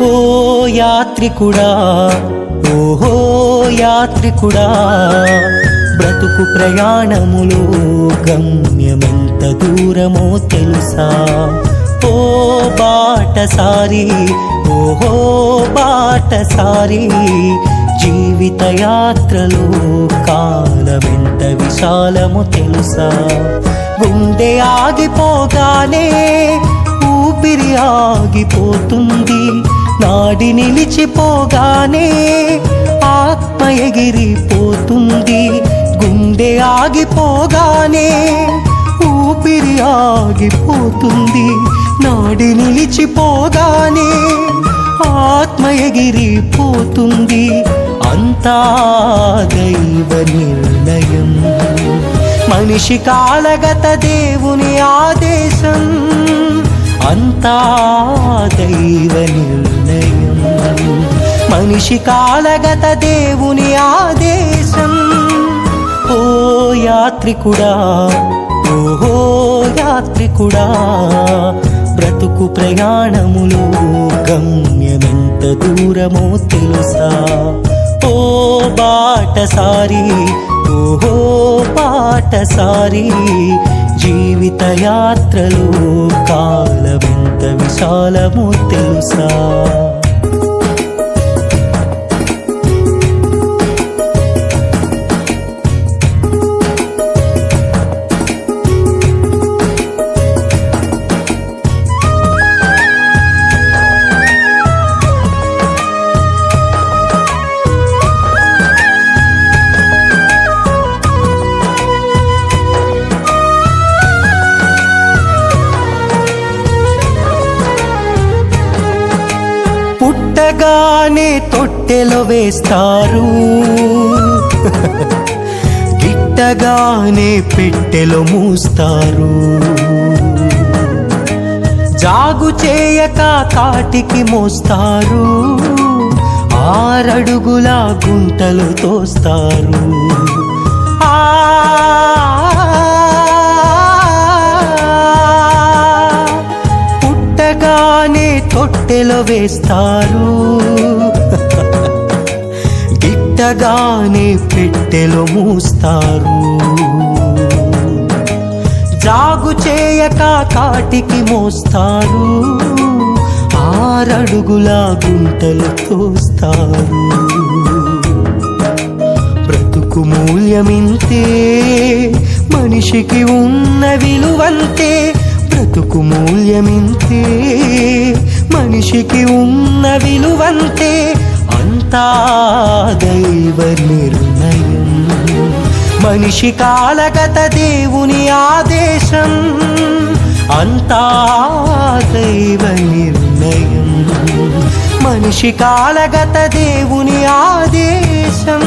ఓ యాత్రికుడా ఓహో యాత్రికుడా బ్రతుకు ప్రయాణములో గమ్యమెంత దూరమో తెలుసా? ఓ బాటసారి ఓహో బాటసారి జీవిత యాత్రలో కాలమెంత విశాలము తెలుసా? గుండె ఆగిపోగానే ఊపిరి ఆగిపోతుంది నాడి నిలిచిపోగానే ఆత్మ ఎగిరిపోతుంది గుండె ఆగిపోగానే ఊపిరి ఆగిపోతుంది నాడి నిలిచిపోగానే ఆత్మ ఎగిరిపోతుంది అంతా దైవ నిర్ణయం. మనిషి కాలగత దేవుని ఆదేశం అంతా దైవ నిర్ణయం. మనిషి కాలగత దేవుని ఆదేశం. ఓ యాత్రికుడా ఓహో యాత్రికుడా బ్రతుకు ప్రయాణములు గమ్యమెంత దూరమో తెలుసా? ఓ బాటసారి ఓహో పాటసారి జీవిత యాత్రలో విశాలమో తెలుసా? పుట్టగానే తొట్టెలో వేస్తారు. గిట్టగానే పెట్టెలో మూస్తారు. జాగు చేయక కాటికి మోస్తారు. ఆరడుగుల గుంటలు తోస్తారు. ఆ తొట్టెలో వేస్తారు. గిట్టగానే పెట్టెలో మూస్తారు. జాగు చేయక కాటికి మోస్తారు. ఆరడుగుల గుంటలు తోస్తారు. బ్రతుకు మూల్యమింతే మనిషికి ఉన్న విలువంతే బ్రతుకు మూల్యమింతే మనిషికి ఉన్న విలువంతే అంతా దైవ నిర్ణయం. మనిషి కాలగత దేవుని ఆదేశం అంతా దైవ నిర్ణయం. మనిషి కాలగత దేవుని ఆదేశం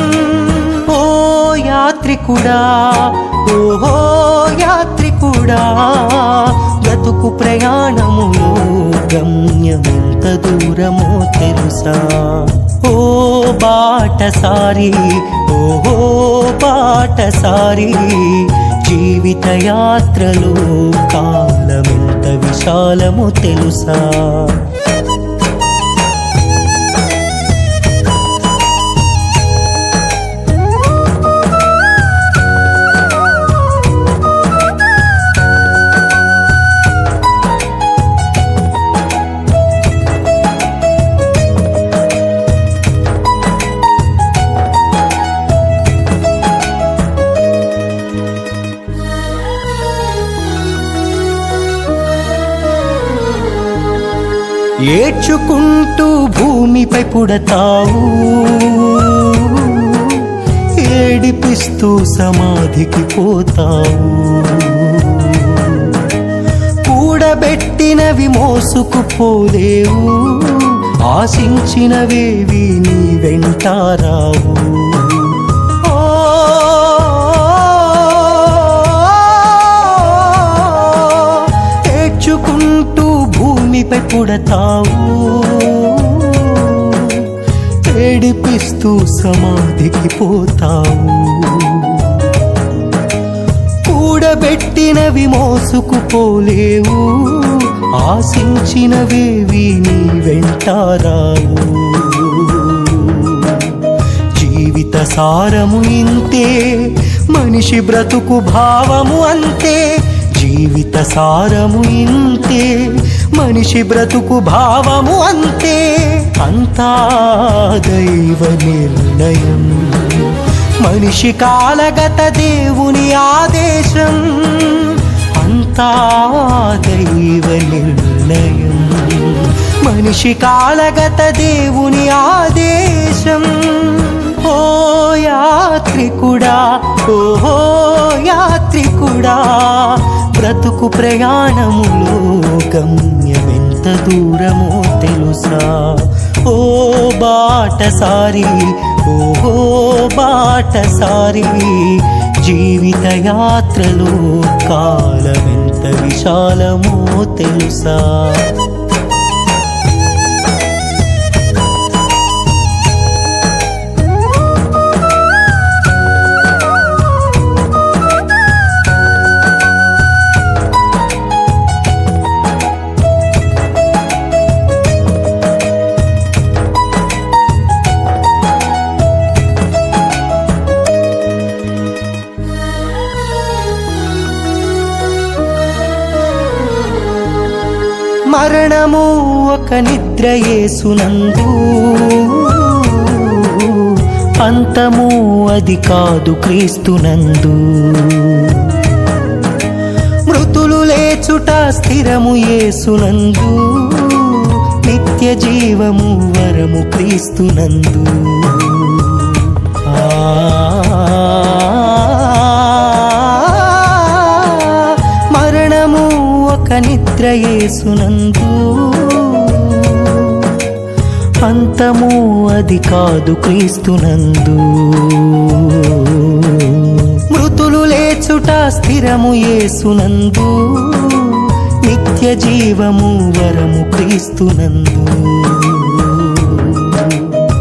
ఓ యాత్రికుడా ఓహో యాత్రికుడా. నాకు ప్రయాణములో గమ్యమెంత దూరమో తెలుసా? ఓ బాటసారి ఓహో బాటసారి జీవిత యాత్రలో కాలమెంత విశాలము తెలుసా? ఏడ్చుకుంటూ భూమిపై పుడతావు. ఏడిపిస్తూ సమాధికి పోతావు. కూడబెట్టినవి మోసుకుపోలేవు. ఆశించినవేవి నీ వెంటారావు భూమిపై పుడతావు ఏడిపిస్తూ సమాధికి పోతావు. కూడబెట్టినవి మోసుకుపోలేవు ఆశించినవేవి నీ వెంటారావు జీవిత సారము ఇంతే మనిషి బ్రతుకు భావము అంతే. జీవిత సారము ఇంతే మనిషి బ్రతుకు భావము అంతే. అంతా దైవ నిర్ణయం. మనిషి కాలగత దేవుని ఆదేశం. అంతా దైవ నిర్ణయం. మనిషి కాలగత దేవుని ఆదేశం. ఓ యాత్రికుడా ఓహో యాత్రికుడా బ్రతుకు ప్రయాణము ప్రయాణములో గమ్యమెంత దూరమో తెలుసా? ఓ బాటసారి ఓహో బాటసారి జీవిత యాత్రలో కాలమెంత విశాలమో తెలుసా? మరణము ఒక నిద్ర యేసునందు. అంతము అది కాదు క్రీస్తునందు. మృతులు లేచుట స్థిరము యేసునందు. నిత్య జీవము వరము క్రీస్తునందు. యేసునందు అంతము అది కాదు క్రీస్తునందు. మృతులు లేచుట స్థిరము యేసునందు. నిత్య జీవము వరము క్రీస్తునందు.